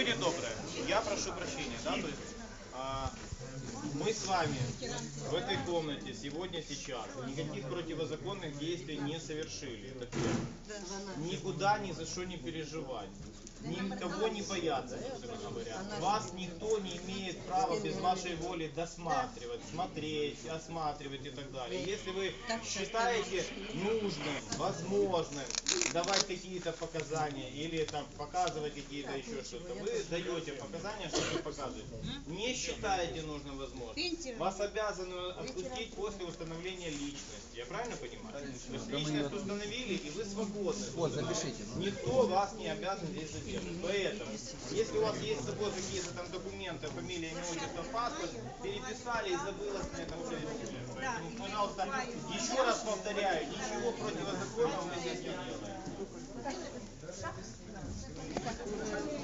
Люди добрые, я прошу прощения, да, то есть а, с вами в этой комнате сегодня, сейчас никаких противозаконных действий не совершили. Это первое. Никуда ни за что не переживать. Никого не бояться, говоря. Вас никто не имеет права без вашей воли досматривать, смотреть, осматривать и так далее. Если вы считаете нужным, возможным давать какие-то показания или там показывать какие-то еще что-то, вы даете показания, что вы показываете. Не считаете нужным возможным. Вас обязаны отпустить после установления личности. Я правильно понимаю? То есть личность установили и вы свободны. Вот, запишите. Никто вас не обязан здесь задерживать. Поэтому, если у вас есть с собой какие-то там документы, фамилия, имя, отчество, паспорт, переписали и забылось на этом все. Поэтому, пожалуйста, еще раз повторяю, ничего противозаконного мы здесь не делаем.